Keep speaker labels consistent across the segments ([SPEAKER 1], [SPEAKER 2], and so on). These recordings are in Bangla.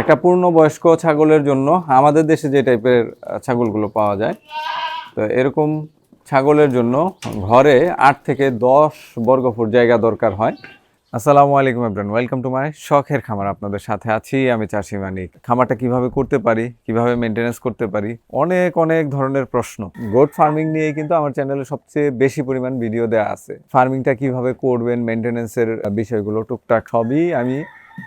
[SPEAKER 1] একটা পূর্ণবয়স্ক ছাগলের জন্য আমাদের দেশে যে টাইপের ছাগলগুলো পাওয়া যায়, তো এরকম ছাগলের জন্য ঘরে আট থেকে দশ বর্গফুট জায়গা দরকার হয়। আসসালামু আলাইকুম এভরান ওয়েলকাম টু মাই শখের খামার, আপনাদের সাথে আছি আমি চাষি মানিক। খামারটা কীভাবে করতে পারি, কীভাবে মেনটেনেন্স করতে পারি, অনেক অনেক ধরনের প্রশ্ন। গোট ফার্মিং নিয়ে কিন্তু আমার চ্যানেলে সবচেয়ে বেশি পরিমাণ ভিডিও দেওয়া আছে। ফার্মিংটা কীভাবে করবেন মেনটেনেন্সের বিষয়গুলো টুকটাক সবই আমি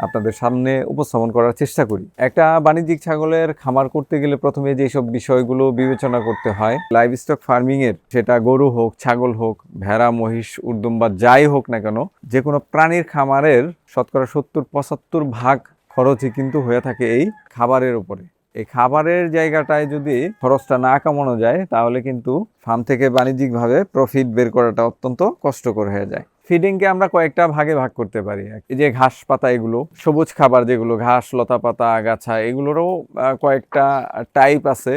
[SPEAKER 1] আপনাদের সামনে উপস্থাপন করার চেষ্টা করি। একটা বাণিজ্যিক ছাগলের খামার করতে গেলে প্রথমে যেসব বিষয়গুলো বিবেচনা করতে হয় লাইভ স্টক ফার্মিং এর, সেটা গরু হোক, ছাগল হোক, ভেড়া, মহিষ, উর্দুম বা যাই হোক না কেন যে কোনো প্রাণীর খামারের শতকরা সত্তর, পঁচাত্তর ভাগ খরচই কিন্তু হয়ে থাকে এই খাবারের উপরে। এই খাবারের জায়গাটায় যদি খরচটা না কামানো যায়, তাহলে কিন্তু ফার্ম থেকে বাণিজ্যিকভাবে প্রফিট বের করাটা অত্যন্ত কষ্টকর হয়ে যায়। ফিডিংকে আমরা কয়েকটা ভাগে ভাগ করতে পারি। এই যে ঘাস পাতা এগুলো, সবুজ খাবার যেগুলো, ঘাস, লতা পাতা, আগাছা, এগুলোরও কয়েকটা টাইপ আছে,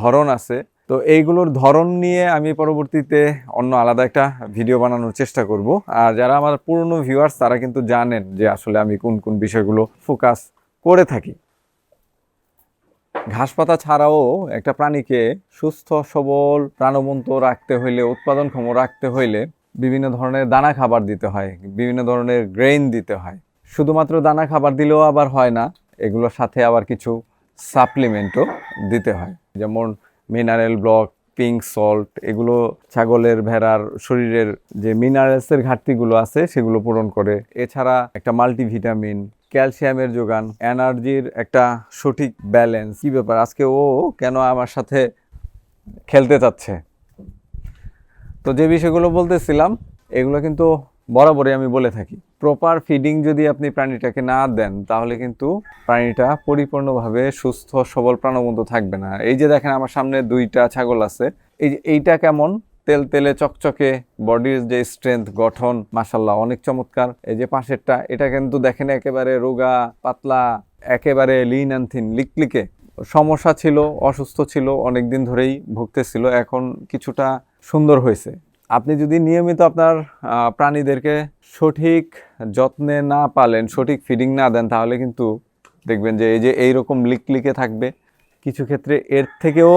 [SPEAKER 1] ধরন আছে। তো এইগুলোর ধরন নিয়ে আমি পরবর্তীতে অন্য আলাদা একটা ভিডিও বানানোর চেষ্টা করব। আর যারা আমার পুরনো ভিউয়ার্স তারা কিন্তু জানেন যে আসলে আমি কোন কোন বিষয়গুলো ফোকাস করে থাকি। ঘাস পাতা ছাড়াও একটা প্রাণীকে সুস্থ, সবল, প্রাণবন্ত রাখতে হইলে, উৎপাদনক্ষম রাখতে হইলে বিভিন্ন ধরনের দানা খাবার দিতে হয়, বিভিন্ন ধরনের গ্রেইন দিতে হয়। শুধুমাত্র দানা খাবার দিলেও আবার হয় না, এগুলোর সাথে আবার কিছু সাপ্লিমেন্টও দিতে হয়। যেমন মিনারেল ব্লক পিঙ্ক সল্ট এগুলো ছাগলের, ভেড়ার, শরীরের যে মিনারেলসের ঘাটতিগুলো আছে, সেগুলো পূরণ করে। এছাড়া একটা মাল্টিভিটামিন ক্যালসিয়ামের যোগান এনার্জির একটা সঠিক ব্যালেন্স কী ব্যাপার? আজকে ও কেন আমার সাথে খেলতে চাচ্ছে? তো যে বিষয়গুলো বলতেছিলাম, এগুলো কিন্তু বরাবরই আমি বলে থাকি। প্রপার ফিডিং যদি আপনি প্রাণীটাকে না দেন, তাহলে কিন্তু প্রাণীটা পরিপূর্ণভাবে সুস্থ, সবল, প্রাণবন্ত থাকবে না। এই যে দেখেন, আমার সামনে দুইটা ছাগল আছে। এই যে এইটা কেমন? তেল তেলে চকচকে বডির যে স্ট্রেংথ গঠন মাসাল্লাহ অনেক চমৎকার। এই যে পাশেরটা, এটা কিন্তু দেখেন একেবারে রোগা, পাতলা, একেবারে লিন অ্যান্ড থিন লিকলিকে। সমস্যা ছিল, অসুস্থ ছিল অনেক দিন ধরেই ভুগতেছিল। এখন কিছুটা সুন্দর হয়েছে। আপনি যদি নিয়মিত আপনার প্রাণীদেরকে সঠিক যত্নে না পালেন, সঠিক ফিডিং না দেন, তাহলে কিন্তু দেখবেন যে এই যে এইরকম লিকলিকে থাকবে। কিছু ক্ষেত্রে এর থেকেও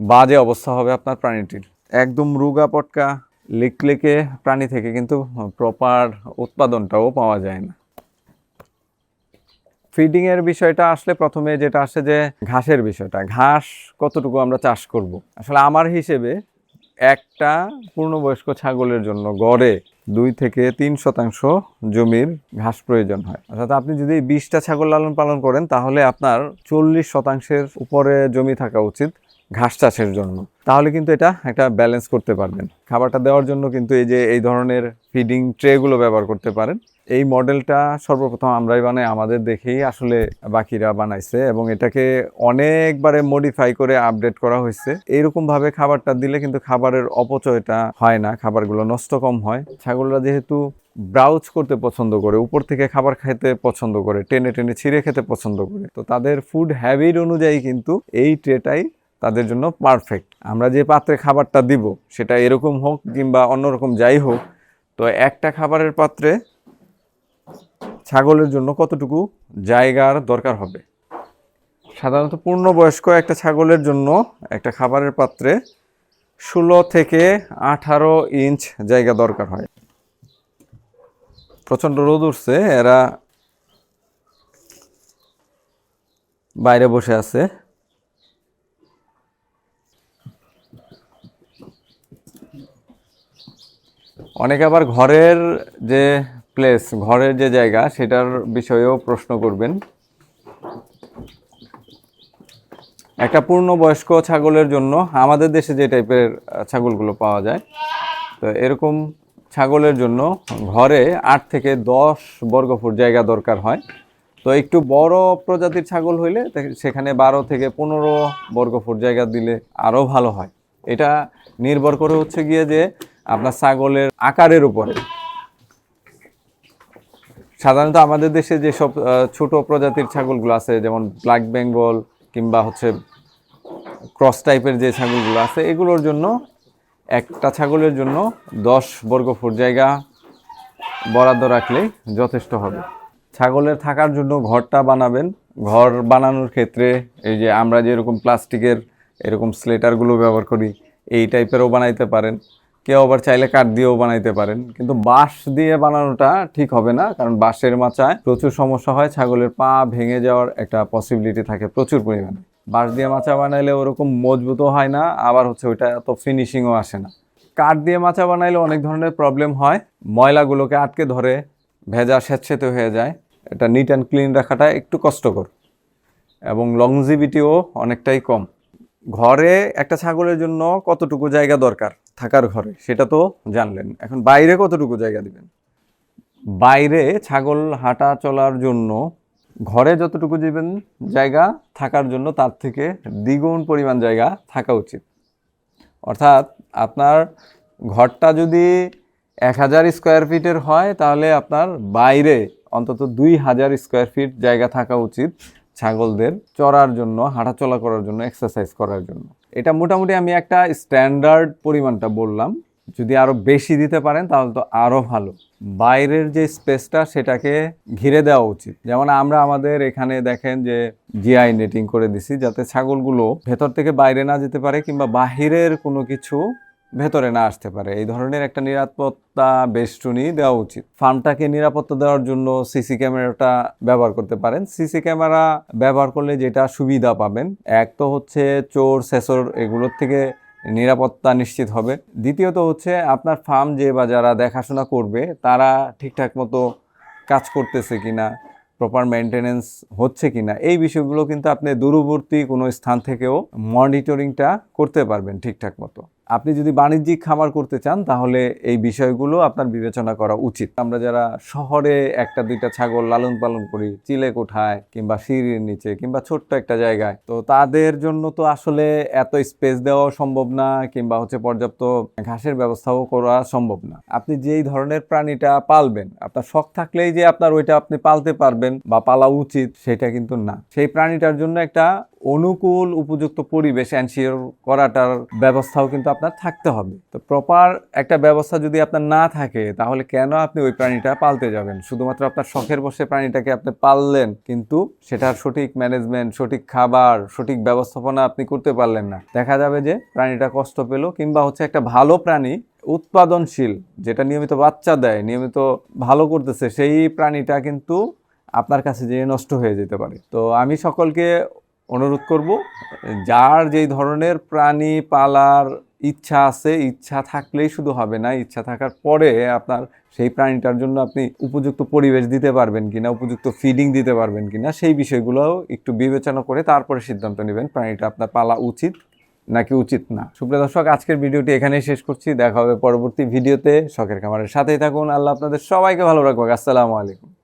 [SPEAKER 1] বাজে অবস্থা হবে আপনার প্রাণীটির। একদম রুগা পটকা লিকলিকে প্রাণী থেকে কিন্তু প্রপার উৎপাদনটাও পাওয়া যায় না। ফিডিং এর বিষয়টা আসলে প্রথমে যেটা আসে যে ঘাসের বিষয়টা, ঘাস কতটুকু আমরা চাষ করব? আসলে আমার হিসেবে একটা পূর্ণবয়স্ক ছাগলের জন্য গড়ে দুই থেকে তিন শতাংশ জমির ঘাস প্রয়োজন হয়। অর্থাৎ আপনি যদি বিশটা ছাগল লালন পালন করেন, তাহলে আপনার চল্লিশ শতাংশের উপরে জমি থাকা উচিত। ঘাস চাষের জন্য। তাহলে কিন্তু এটা একটা ব্যালেন্স করতে পারবেন। খাবারটা দেওয়ার জন্য কিন্তু এই যে, এই ধরনের ফিডিং ট্রেগুলো ব্যবহার করতে পারেন। এই মডেলটা সর্বপ্রথম আমরাই বানাই, আমাদের দেখেই আসলে বাকিরা বানাইছে এবং এটাকে অনেকবারে মডিফাই করে আপডেট করা হয়েছে। এইরকম ভাবে খাবারটা দিলে কিন্তু খাবারের অপচয়টা হয় না, খাবারগুলো নষ্ট কম হয়। ছাগলরা যেহেতু ব্রাউজ করতে পছন্দ করে, উপর থেকে খাবার খেতে পছন্দ করে, টেনে টেনে ছিঁড়ে খেতে পছন্দ করে, তো তাদের ফুড হ্যাবিট অনুযায়ী কিন্তু এই ট্রেটাই তাদের জন্য পারফেক্ট আমরা যে পাত্রে খাবারটা দিব, সেটা এরকম হোক কিংবা অন্যরকম যাই হোক, তো একটা খাবারের পাত্রে ছাগলের জন্য কতটুকু জায়গার দরকার হবে? সাধারণত পূর্ণবয়স্ক একটা ছাগলের জন্য একটা খাবারের পাত্রে ষোলো থেকে আঠারো ইঞ্চ জায়গা দরকার হয়। প্রচণ্ড রোদ উঠছে, এরা বাইরে বসে আছে। অনেকে আবার ঘরের যে প্লেস ঘরের যে জায়গা, সেটার বিষয়েও প্রশ্ন করবেন। একটা পূর্ণবয়স্ক ছাগলের জন্য আমাদের দেশে যে টাইপের ছাগলগুলো পাওয়া যায়, তো এরকম ছাগলের জন্য ঘরে আট থেকে দশ বর্গফুট জায়গা দরকার হয়। তো একটু বড় প্রজাতির ছাগল হইলে সেখানে বারো থেকে পনেরো বর্গফুট জায়গা দিলে আরও ভালো হয়। এটা নির্ভর করে হচ্ছে গিয়ে যে আপনার ছাগলের আকারের উপরে। সাধারণত আমাদের দেশে যেসব ছোট প্রজাতির ছাগলগুলো আছে, যেমন ব্ল্যাক বেঙ্গল কিংবা হচ্ছে ক্রস টাইপের যে ছাগলগুলো আছে, এগুলোর জন্য একটা ছাগলের জন্য দশ বর্গ ফুট জায়গা বরাদ্দ রাখলেই যথেষ্ট হবে। ছাগলের থাকার জন্য ঘরটা বানাবেন। ঘর বানানোর ক্ষেত্রে এই যে আমরা যেরকম প্লাস্টিকের, এরকম স্লেটারগুলো ব্যবহার করি, এই টাইপেরও বানাইতে পারেন। কেউ আবার চাইলে কাঠ দিয়েও বানাইতে পারেন। কিন্তু বাঁশ দিয়ে বানানোটা ঠিক হবে না, কারণ বাঁশের মাচায় প্রচুর সমস্যা হয়, ছাগলের পা ভেঙে যাওয়ার একটা পসিবিলিটি থাকে প্রচুর পরিমাণে। বাঁশ দিয়ে মাচা বানাইলে ওরকম মজবুতও হয় না, আবার হচ্ছে ওইটা এত ফিনিশিংও আসে না। কাঠ দিয়ে মাচা বানাইলে অনেক ধরনের প্রবলেম হয়। ময়লাগুলোকে আটকে ধরে ভেজা স্যাঁতসেঁতে হয়ে যায়। এটা নিট অ্যান্ড ক্লিন রাখাটা একটু কষ্টকর এবং লংজিভিটিও অনেকটাই কম। ঘরে একটা ছাগলের জন্য কতটুকু জায়গা দরকার? থাকার ঘরে, সেটা তো জানলেন। এখন বাইরে কতটুকু জায়গা দিবেন? বাইরে ছাগল হাঁটা চলার জন্য, ঘরে যতটুকু দিবেন জায়গা থাকার জন্য, তার থেকে দ্বিগুণ পরিমাণ জায়গা থাকা উচিত। অর্থাৎ আপনার ঘরটা যদি এক হাজার স্কোয়ার ফিটের হয়, তাহলে আপনার বাইরে অন্তত দুই হাজার স্কোয়ার ফিট জায়গা থাকা উচিত ছাগলদের চড়ার জন্য, হাঁটাচলা করার জন্য এক্সারসাইজ করার জন্য। এটা মোটামুটি আমি একটা স্ট্যান্ডার্ড পরিমাণটা বললাম। যদি আরও বেশি দিতে পারেন, তাহলে তো আরও ভালো। বাইরের যে স্পেসটা, সেটাকে ঘিরে দেওয়া উচিত। যেমন আমরা আমাদের এখানে দেখেন যে জিআই নেটিং করে দিছি, যাতে ছাগলগুলো ভেতর থেকে বাইরে না যেতে পারে, কিংবা বাহিরের কোনো কিছু ভেতরে না আসতে পারে। এই ধরনের একটা নিরাপত্তা বেষ্টনী দেওয়া উচিত। ফার্মটাকে নিরাপত্তা দেওয়ার জন্য সিসি ক্যামেরাটা ব্যবহার করতে পারেন। সিসি ক্যামেরা ব্যবহার করলে যেটা সুবিধা পাবেন, এক তো হচ্ছে চোর, সেসর এগুলোর থেকে নিরাপত্তা নিশ্চিত হবে। দ্বিতীয়ত হচ্ছে আপনার ফার্ম যে বা যারা দেখাশোনা করবে, তারা ঠিকঠাক মতো কাজ করতেছে কি না প্রপার মেনটেনেন্স হচ্ছে কি না এই বিষয়গুলো কিন্তু আপনি দূরবর্তী কোনো স্থান থেকেও মনিটরিংটা করতে পারবেন ঠিকঠাক মতো। আপনি যদি বাণিজ্যিক খামার করতে চান, তাহলে এই বিষয়গুলো আপনার বিবেচনা করা উচিত। আমরা যারা শহরে একটা, দুইটা ছাগল লালন পালন করি চিলে কোঠায় কিংবা সিঁড়ির নিচে কিংবা ছোট্ট একটা জায়গায়, তো তাদের জন্য তো আসলে এত স্পেস দেওয়া সম্ভব না কিংবা হচ্ছে পর্যাপ্ত ঘাসের ব্যবস্থাও করা সম্ভব না। আপনি যেই ধরনের প্রাণীটা পালবেন, আপনার শখ থাকলেই যে আপনার ওইটা আপনি পালতে পারবেন বা পালা উচিত, সেটা কিন্তু না। সেই প্রাণীটার জন্য একটা অনুকূল উপযুক্ত পরিবেশ এনশিওর করাটার ব্যবস্থাও কিন্তু আপনার থাকতে হবে। তো প্রপার একটা ব্যবস্থা যদি আপনার না থাকে, তাহলে কেন আপনি ওই প্রাণীটা পালতে যাবেন? শুধুমাত্র আপনার শখের বসে প্রাণীটাকে আপনি পাললেন, কিন্তু সেটার সঠিক ম্যানেজমেন্ট সঠিক খাবার, সঠিক ব্যবস্থাপনা আপনি করতে পারলেন না। দেখা যাবে যে প্রাণীটা কষ্ট পেল, কিংবা হচ্ছে একটা ভালো প্রাণী উৎপাদনশীল, যেটা নিয়মিত বাচ্চা দেয়, নিয়মিত ভালো করতেছে, সেই প্রাণীটা কিন্তু আপনার কাছে যেয়ে নষ্ট হয়ে যেতে পারে। তো আমি সকলকে অনুরোধ করব, যার যেই ধরনের প্রাণী পালার ইচ্ছা আছে, ইচ্ছা থাকলেই শুধু হবে না, ইচ্ছা থাকার পরে আপনার সেই প্রাণীটার জন্য আপনি উপযুক্ত পরিবেশ দিতে পারবেন কিনা, উপযুক্ত ফিডিং দিতে পারবেন কিনা, সেই বিষয়গুলোও একটু বিবেচনা করে তারপরে সিদ্ধান্ত নেবেন প্রাণীটা আপনার পালা উচিত নাকি উচিত না। সুপ্রিয় দর্শক, আজকের ভিডিওটি এখানেই শেষ করছি। দেখা হবে পরবর্তী ভিডিওতে। শখের খামারের সাথেই থাকুন। আল্লাহ আপনাদের সবাইকে ভালো রাখবে আসসালামু আলাইকুম।